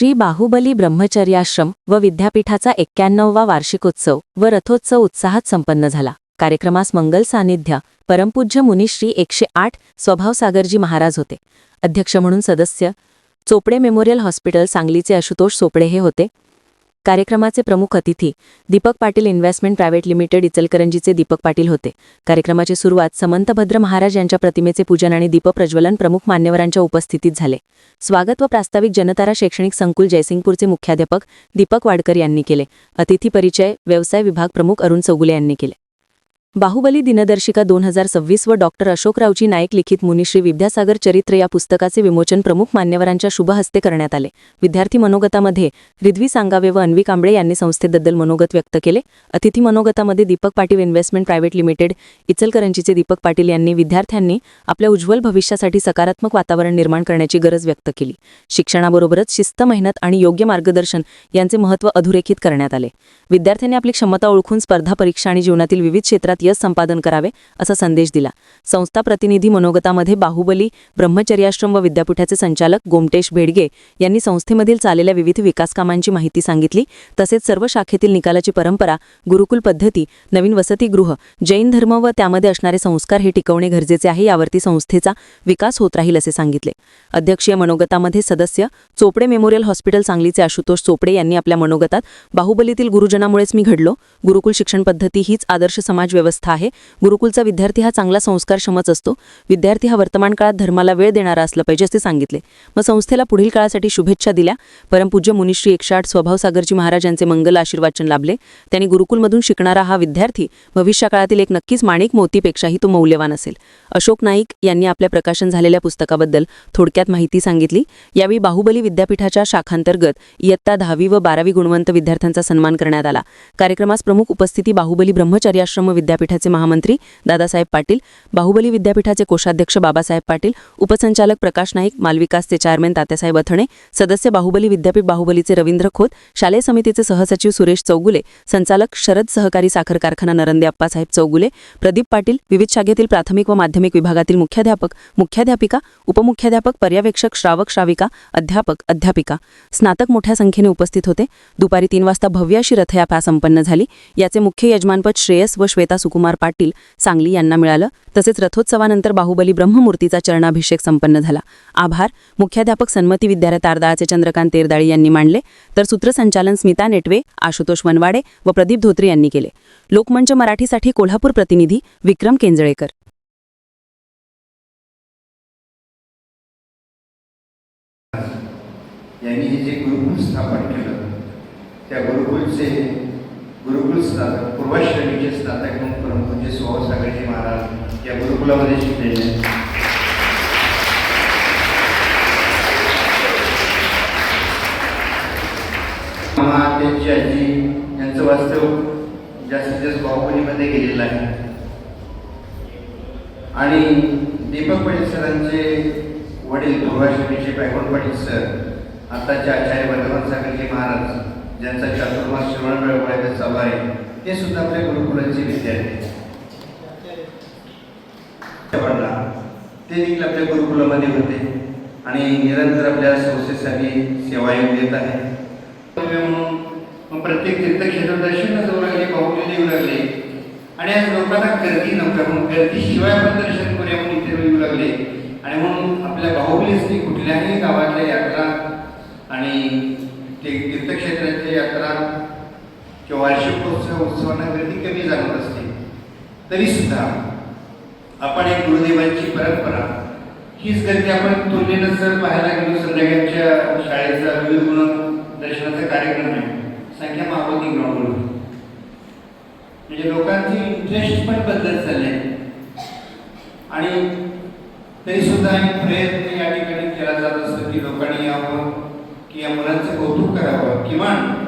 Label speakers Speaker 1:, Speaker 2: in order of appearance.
Speaker 1: श्री बाहुबली ब्रह्मचर्याश्रम व विद्यापीठाचा एक्क्याण्णववा वार्षिकोत्सव व रथोत्सव उत्साहात संपन्न झाला. कार्यक्रमास मंगल सानिध्य परमपूज्य मुनिश्री एकशे आठ स्वभावसागरजी महाराज होते. अध्यक्ष म्हणून सदस्य चोपडे मेमोरियल हॉस्पिटल सांगलीचे आशुतोष चोपडे हे होते. कार्यक्रमाचे प्रमुख अतिथी Deepak Patil investment private limited इचलकरंजीचे Deepak Patil होते. कार्यक्रमाची सुरुवात समंतभद्र महाराज यांच्या प्रतिमेचे पूजन आणि दीपप्रज्वलन प्रमुख मान्यवरांच्या उपस्थितीत झाले. स्वागत व प्रास्ताविक जनतारा शैक्षणिक संकुल जयसिंगपूरचे मुख्याध्यापक दीपक वाडकर यांनी केले. अतिथी परिचय व्यवसाय विभाग प्रमुख अरुण चौगुले यांनी केले. बाहुबली दिनदर्शिका दोन हजार सव्वीस व डॉक्टर अशोकरावजी नाईक लिखित मुनिश्री विद्यासागर चरित्र या पुस्तकाचे विमोचन प्रमुख मान्यवरांच्या शुभ हस्ते करण्यात आले. विद्यार्थी मनोगतामध्ये रिद्वी सांगावे व अन्वी कांबळे यांनी संस्थेबद्दल मनोगत व्यक्त केले. अतिथी मनोगतामध्ये Deepak Patil investment private limited इचलकरंजीचे Deepak Patil यांनी विद्यार्थ्यांनी आपल्या उज्ज्वल भविष्यासाठी सकारात्मक वातावरण निर्माण करण्याची गरज व्यक्त केली. शिक्षणाबरोबरच शिस्त मेहनत आणि योग्य मार्गदर्शन यांचे महत्त्व अधोरेखित करण्यात आले. विद्यार्थ्यांनी आपली क्षमता ओळखून स्पर्धा परीक्षा आणि जीवनातील विविध क्षेत्रात यश संपादन करावे असा संदेश दिला. संस्था प्रतिनिधी मनोगतामध्ये बाहुबली ब्रह्मचर्याश्रम व विद्यापीठाचे संचालक गोमटेश भेडगे यांनी संस्थेमधील चाललेल्या विविध विकासकामांची माहिती सांगितली. तसेच सर्व शाखेतील निकालाची परंपरा गुरुकुल पद्धती नवीन वसतिगृह जैन धर्म व त्यामध्ये असणारे संस्कार हे टिकवणे गरजेचे आहे यावरती संस्थेचा विकास होत राहील असे सांगितले. अध्यक्षीय मनोगतामध्ये सदस्य चोपडे मेमोरियल हॉस्पिटल सांगलीचे आशुतोष चोपडे यांनी आपल्या मनोगतात बाहुबलीतील गुरुजनामुळेच मी घडलो. गुरुकुल शिक्षण पद्धती हीच आदर्श समाज व्यवस्था आहे. गुरुकुलचा विद्यार्थी हा चांगला संस्कारक्षमच असतो. विद्यार्थी हा वर्तमान काळात धर्माला वेळ देणारा असला पाहिजे असे सांगितले. मग संस्थेला पुढील काळासाठी शुभेच्छा दिल्या. परमपूज्य मुनिश्री एकशे आठ स्वभावसागरजी महाराज यांचे मंगल आशीर्वाचन लाभले. त्यांनी गुरुकुलमधून शिकणारा हा विद्यार्थी भविष्यकाळातील एक नक्कीच माणिक मोतीपेक्षाही तो मौल्यवान असेल. अशोक नाईक यांनी आपल्या प्रकाशन झालेल्या पुस्तकाबद्दल थोडक्यात माहिती सांगितली. यावेळी बाहुबली विद्यापीठाच्या शाखांतर्गत इयत्ता दहावी व बारावी गुणवंत विद्यार्थ्यांचा सन्मान करण्यात आला. कार्यक्रमास प्रमुख उपस्थिती बाहुबली ब्रह्मचर्याश्रम विद्यापीठाचे महामंत्री दादासाहेब पाटील बाहुबली विद्यापीठाचे कोषाध्यक्ष बाबासाहेब पाटील उपसंचालक प्रकाश नाईक मालविकासचे चेअरमॅन तात्यासाहेब अथणे सदस्य बाहुबली विद्यापीठ बाहुबलीचे रवींद्र खोत शालेय समितीचे सहसचिव सुरेश चौगुले संचालक शरद सहकारी साखर कारखाना नरंदे अप्पासाहेब चौगुले प्रदीप पाटील विविध शाखेतील प्राथमिक व माध्यमिक विभागातील मुख्याध्यापक मुख्याध्यापिका उपमुख्याध्यापक पर्यवेक्षक श्रावक श्राविका अध्यापक अध्यापिका. स्नातक मोठ्या संख्येने उपस्थित होते. दुपारी तीन वाजता भव्य अशी रथयात्रा संपन्न झाली. याचे मुख्य यजमानपद श्रेयस व श्वेता सुकुमार पाटील सांगली यांना मिळालं. तसेच रथोत्सवानंतर बाहुबली ब्रह्ममूर्तीचा चरणाभिषेक संपन्न झाला. आभार. मुख्याध्यापक सन्मती विद्यालय तारदाळाचे चंद्रकांत तेरदाळी यांनी मांडले. तर सूत्रसंचालन स्मिता नेटवे आशुतोष वनवाडे व प्रदीप धोत्रे यांनी केले. लोकमंच मराठीसाठी कोल्हापूर प्रतिनिधी विक्रम केंजळेकर.
Speaker 2: यांनी हे जे गुरुकुल स्थापन केलं त्या गुरुकुलचे गुरुकुल स्नातक पूर्वाश्रेणीचे स्नातक म्हणून परमपूज्य स्वभाव सागरजी महाराज या गुरुकुलामध्ये शिकलेले त्यांची आजी यांचं वास्तव जास्तीत जास्त बाहुबलीमध्ये गेलेलं आहे. आणि दीपक पाटील सरांचे वडील पूर्वाश्रमीचे पायकोट पाटील सर आताचे आचार्य वर्धमान सागरजी महाराज ज्यांचा चातुर्मास श्रवण मिळवण्याचा चालू आहे ते सुद्धा आपल्या गुरुकुलाचे विद्यार्थी ते देखील आपल्या गुरुकुलामध्ये होते आणि निरंतर आपल्या संस्थेसाठी सेवा येऊन देत आहे म्हणून मग प्रत्येक तीर्थक्षेत्र दर्शन जाऊ लागले बाहुबली येऊ लागले. आणि आज लोकांना गर्दी नव्हता म्हणून गर्दीशिवाय पण दर्शन करूया म्हणून इथे येऊ लागले. आणि म्हणून आपल्या बाहुबलीसनी कुठल्याही गावातल्या यात्रा आणि ते तीर्थक्षेत्र किंवा वार्षिकोत्सव उत्सवांना गर्दी कमी जाणवत असते. तरीसुद्धा आपण एक गुरुदेवांची परंपरा हीच गर्दी आपण तुलनेनं जर पाहायला गेलो संध्याकाळच्या शाळेचा विविध गुण दर्शनाचा कार्यक्रम आहे. संख्या मागवती ग्राउंडवर म्हणजे लोकांची इंटरेस्ट पण बदलत चालले आणि तरी सुद्धा एक प्रयत्न या ठिकाणी केला जात असतो की लोकांनी यावं की या मुलांचं कौतुक करावं. किमान